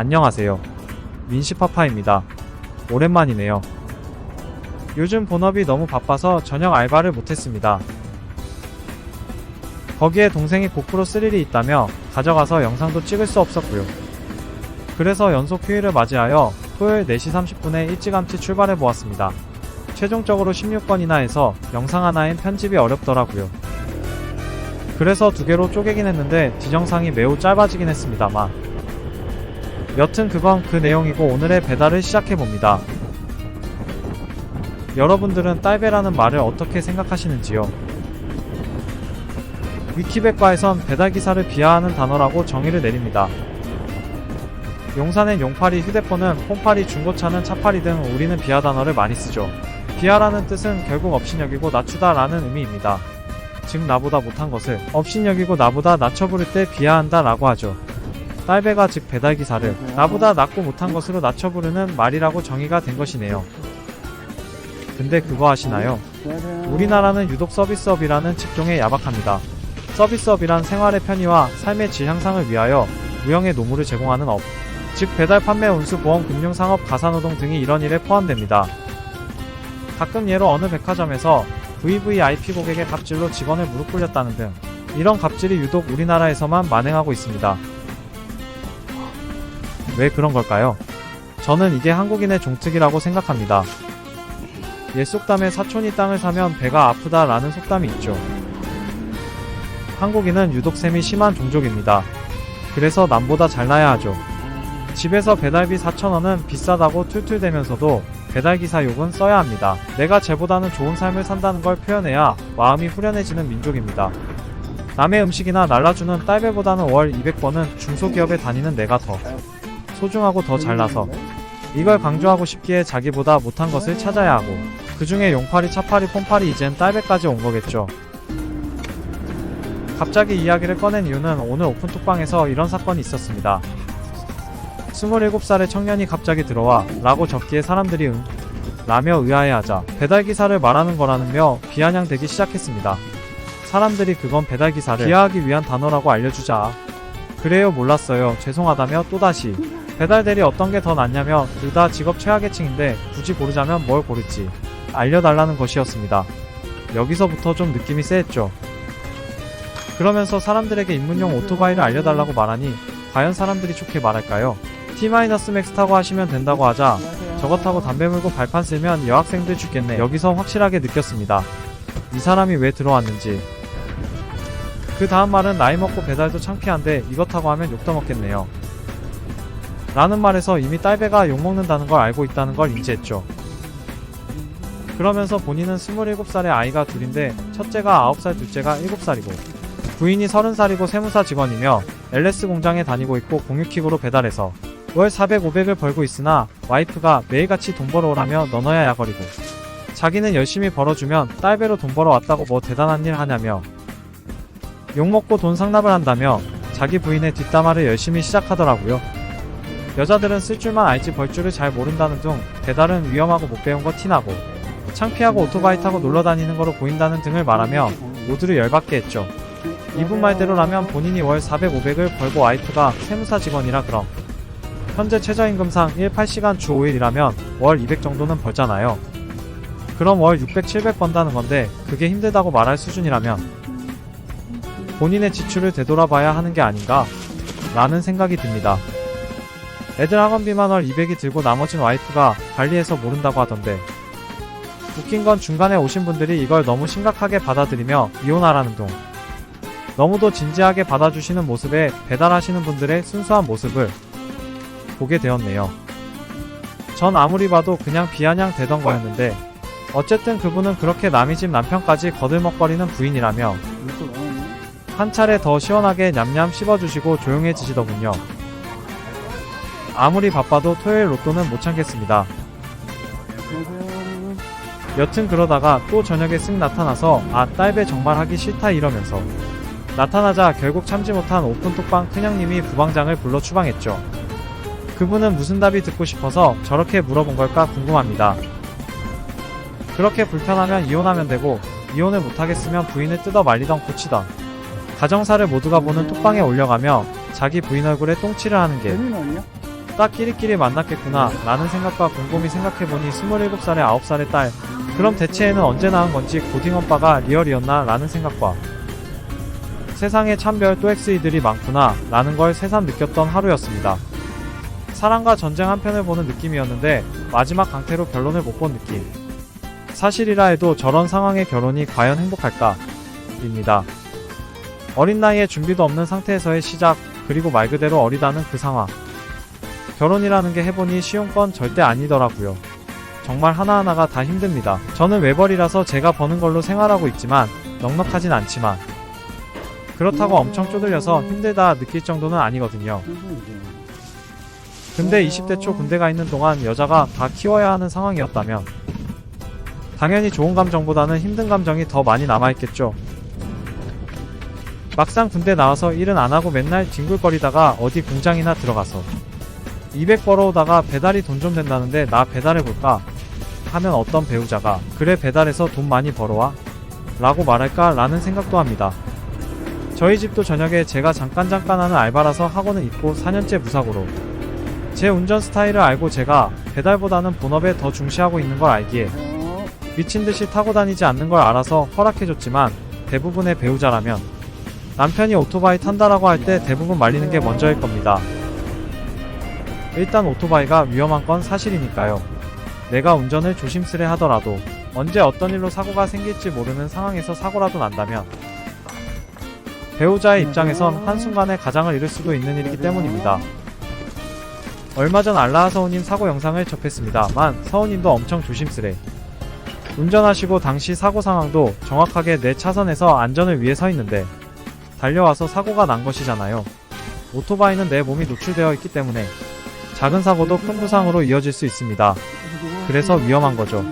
안녕하세요. 민시파파입니다. 오랜만이네요. 요즘 본업이 너무 바빠서 저녁 알바를 못했습니다. 거기에 동생이 고프로 3이 있다며 가져가서 영상도 찍을 수 없었고요. 그래서 연속 휴일을 맞이하여 토요일 4시 30분에 일찌감치 출발해 보았습니다. 최종적으로 16번이나 해서 영상 하나엔 편집이 어렵더라고요. 그래서 두 개로 쪼개긴 했는데 지정상이 매우 짧아지긴 했습니다만 여튼 그건 그 내용이고 오늘의 배달을 시작해 봅니다. 여러분들은 딸배라는 말을 어떻게 생각하시는지요? 위키백과에선 배달기사를 비하하는 단어라고 정의를 내립니다. 용산엔 용팔이, 휴대폰은 폰팔이, 중고차는 차팔이 등 우리는 비하 단어를 많이 쓰죠. 비하라는 뜻은 결국 업신여기고 낮추다 라는 의미입니다. 즉 나보다 못한 것을 업신여기고 나보다 낮춰 부를 때 비하한다 라고 하죠. 딸배가 즉 배달기사를 나보다 낮고 못한 것으로 낮춰 부르는 말이라고 정의가 된 것이네요. 근데 그거 아시나요? 우리나라는 유독 서비스업이라는 직종에 야박합니다. 서비스업이란 생활의 편의와 삶의 질 향상을 위하여 무형의 노무를 제공하는 업, 즉 배달, 판매, 운수, 보험, 금융, 상업, 가사노동 등이 이런 일에 포함됩니다. 가끔 예로 어느 백화점에서 VVIP 고객의 갑질로 직원을 무릎 꿇렸다는 등 이런 갑질이 유독 우리나라에서만 만행하고 있습니다. 왜 그런 걸까요? 저는 이게 한국인의 종특이라고 생각합니다. 옛 속담에 사촌이 땅을 사면 배가 아프다라는 속담이 있죠. 한국인은 유독 셈이 심한 종족입니다. 그래서 남보다 잘나야 하죠. 집에서 배달비 4,000원은 비싸다고 툴툴대면서도 배달기사 욕은 써야 합니다. 내가 쟤보다는 좋은 삶을 산다는 걸 표현해야 마음이 후련해지는 민족입니다. 남의 음식이나 날라주는 딸배보다는 월 200번은 중소기업에 다니는 내가 더 소중하고 더 잘나서 이걸 강조하고 싶기에 자기보다 못한 것을 찾아야 하고 그 중에 용팔이, 차팔이, 폰팔이 이젠 딸배까지 온 거겠죠. 갑자기 이야기를 꺼낸 이유는 오늘 오픈 톡방에서 이런 사건이 있었습니다. 27살의 청년이 갑자기 들어와 라고 적기에 사람들이 응 라며 의아해하자 배달기사를 말하는 거라는며 비아냥대기 시작했습니다. 사람들이 그건 배달기사를 비하하기 위한 단어라고 알려주자 그래요 몰랐어요 죄송하다며 또다시 배달 대리 어떤 게 더 낫냐며 둘 다 직업 최하계층인데 굳이 고르자면 뭘 고를지 알려달라는 것이었습니다. 여기서부터 좀 느낌이 쎄했죠. 그러면서 사람들에게 입문용 오토바이를 알려달라고 말하니 과연 사람들이 좋게 말할까요? T-맥스 타고 하시면 된다고 하자 저거 타고 담배 물고 발판 쓸면 여학생들 죽겠네. 여기서 확실하게 느꼈습니다. 이 사람이 왜 들어왔는지. 그 다음 말은 나이 먹고 배달도 창피한데 이거 타고 하면 욕도 먹겠네요. 라는 말에서 이미 딸배가 욕먹는다는 걸 알고 있다는 걸 인지했죠. 그러면서 본인은 27살의 아이가 둘인데 첫째가 9살, 둘째가 7살이고 부인이 30살이고 세무사 직원이며 LS 공장에 다니고 있고 공유킥으로 배달해서 월 400, 500을 벌고 있으나 와이프가 매일같이 돈 벌어오라며 너너야 야거리고 자기는 열심히 벌어주면 딸배로 돈 벌어왔다고 뭐 대단한 일 하냐며 욕먹고 돈 상납을 한다며 자기 부인의 뒷담화를 열심히 시작하더라고요. 여자들은 쓸 줄만 알지 벌 줄을 잘 모른다는 둥 배달은 위험하고 못 배운 거 티나고 창피하고 오토바이 타고 놀러 다니는 거로 보인다는 등을 말하며 모두를 열받게 했죠. 이분 말대로라면 본인이 월 400, 500을 벌고 와이프가 세무사 직원이라 그럼 현재 최저임금상 1, 8시간 주 5일이라면 월 200 정도는 벌잖아요. 그럼 월 600, 700 번다는 건데 그게 힘들다고 말할 수준이라면 본인의 지출을 되돌아봐야 하는 게 아닌가 라는 생각이 듭니다. 애들 학원비만 월 200이 들고 나머진 와이프가 관리해서 모른다고 하던데 웃긴 건 중간에 오신 분들이 이걸 너무 심각하게 받아들이며 이혼하라는 둥 너무도 진지하게 받아주시는 모습에 배달하시는 분들의 순수한 모습을 보게 되었네요. 전 아무리 봐도 그냥 비아냥 되던 거였는데 어쨌든 그분은 그렇게 남의 집 남편까지 거들먹거리는 부인이라며 한 차례 더 시원하게 냠냠 씹어주시고 조용해지시더군요. 아무리 바빠도 토요일 로또는 못 참겠습니다. 여튼 그러다가 또 저녁에 쓱 나타나서 아 딸배 정말 하기 싫다 이러면서 나타나자 결국 참지 못한 오픈톡방 큰형님이 부방장을 불러 추방했죠. 그분은 무슨 답이 듣고 싶어서 저렇게 물어본 걸까 궁금합니다. 그렇게 불편하면 이혼하면 되고 이혼을 못하겠으면 부인을 뜯어 말리던 고치던 가정사를 모두가 보는 톡방에 올려가며 자기 부인 얼굴에 똥칠을 하는 게 재민 아니야? 딱 끼리끼리 만났겠구나 라는 생각과 곰곰이 생각해보니 27살에 9살의 딸 그럼 대체 애는 언제 낳은 건지 고딩 엄빠가 리얼이었나 라는 생각과 세상에 참별 또 XE들이 많구나 라는 걸 새삼 느꼈던 하루였습니다. 사랑과 전쟁 한 편을 보는 느낌이었는데 마지막 강태로 결론을 못 본 느낌. 사실이라 해도 저런 상황의 결혼이 과연 행복할까? 입니다. 어린 나이에 준비도 없는 상태에서의 시작, 그리고 말 그대로 어리다는 그 상황. 결혼이라는 게 해보니 쉬운 건 절대 아니더라고요. 정말 하나하나가 다 힘듭니다. 저는 외벌이라서 제가 버는 걸로 생활하고 있지만, 넉넉하진 않지만, 그렇다고 엄청 쪼들려서 힘들다 느낄 정도는 아니거든요. 근데 20대 초 군대 가 있는 동안 여자가 다 키워야 하는 상황이었다면, 당연히 좋은 감정보다는 힘든 감정이 더 많이 남아있겠죠. 막상 군대 나와서 일은 안 하고 맨날 뒹굴거리다가 어디 공장이나 들어가서 200 벌어오다가 배달이 돈 좀 된다는데 나 배달해볼까? 하면 어떤 배우자가 그래 배달해서 돈 많이 벌어와? 라고 말할까? 라는 생각도 합니다. 저희 집도 저녁에 제가 잠깐 잠깐 하는 알바라서 학원은 있고 4년째 무사고로 제 운전 스타일을 알고 제가 배달보다는 본업에 더 중시하고 있는 걸 알기에 미친 듯이 타고 다니지 않는 걸 알아서 허락해줬지만 대부분의 배우자라면 남편이 오토바이 탄다라고 할 때 대부분 말리는 게 먼저일 겁니다. 일단 오토바이가 위험한 건 사실이니까요. 내가 운전을 조심스레 하더라도 언제 어떤 일로 사고가 생길지 모르는 상황에서 사고라도 난다면 배우자의 입장에선 한순간에 가장을 잃을 수도 있는 일이기 때문입니다. 얼마 전 알라하 서우님 사고 영상을 접했습니다만 서우님도 엄청 조심스레 운전하시고 당시 사고 상황도 정확하게 내 차선에서 안전을 위해 서 있는데 달려와서 사고가 난 것이잖아요. 오토바이는 내 몸이 노출되어 있기 때문에 작은 사고도 큰 부상으로 이어질 수 있습니다. 그래서 위험한 거죠.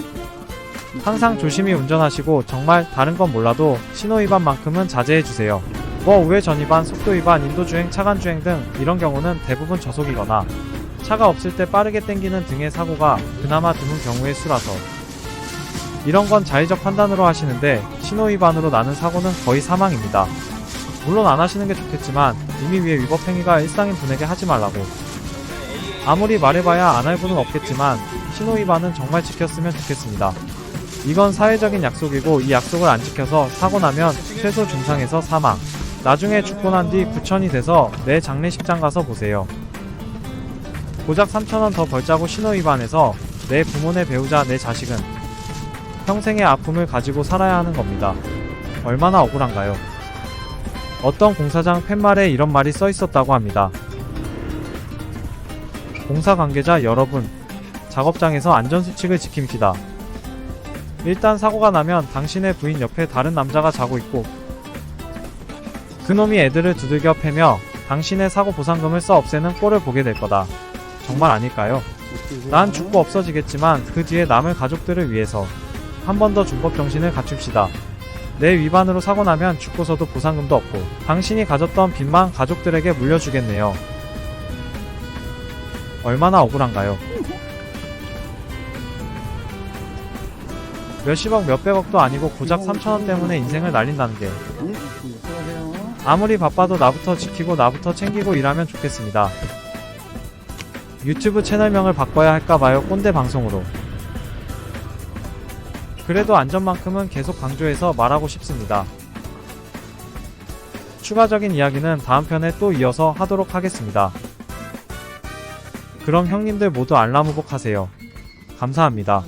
항상 조심히 운전하시고 정말 다른 건 몰라도 신호위반만큼은 자제해주세요. 뭐 우회 전 위반, 속도 위반, 인도주행, 차간주행 등 이런 경우는 대부분 저속이거나 차가 없을 때 빠르게 땡기는 등의 사고가 그나마 드문 경우의 수라서 이런 건 자의적 판단으로 하시는데 신호위반으로 나는 사고는 거의 사망입니다. 물론 안 하시는 게 좋겠지만 이미 위에 위법 행위가 일상인 분에게 하지 말라고. 아무리 말해봐야 안 할 분은 없겠지만 신호 위반은 정말 지켰으면 좋겠습니다. 이건 사회적인 약속이고 이 약속을 안 지켜서 사고 나면 최소 중상에서 사망. 나중에 죽고 난뒤 구천이 돼서 내 장례식장 가서 보세요. 고작 3천원 더 벌자고 신호 위반해서 내 부모네 배우자 내 자식은 평생의 아픔을 가지고 살아야 하는 겁니다. 얼마나 억울한가요? 어떤 공사장 팻말에 이런 말이 써 있었다고 합니다. 공사 관계자 여러분, 작업장에서 안전수칙을 지킵시다. 일단 사고가 나면 당신의 부인 옆에 다른 남자가 자고 있고, 그놈이 애들을 두들겨 패며 당신의 사고 보상금을 써 없애는 꼴을 보게 될 거다. 정말 아닐까요? 난 죽고 없어지겠지만 그 뒤에 남을 가족들을 위해서 한 번 더 준법 정신을 갖춥시다. 내 위반으로 사고 나면 죽고서도 보상금도 없고 당신이 가졌던 빚만 가족들에게 물려주겠네요. 얼마나 억울한가요? 몇십억 몇백억도 아니고 고작 3천원 때문에 인생을 날린다는 게 아무리 바빠도 나부터 지키고 나부터 챙기고 일하면 좋겠습니다. 유튜브 채널명을 바꿔야 할까봐요 꼰대 방송으로. 그래도 안전만큼은 계속 강조해서 말하고 싶습니다. 추가적인 이야기는 다음 편에 또 이어서 하도록 하겠습니다. 그럼 형님들 모두 알람 후복하세요. 감사합니다.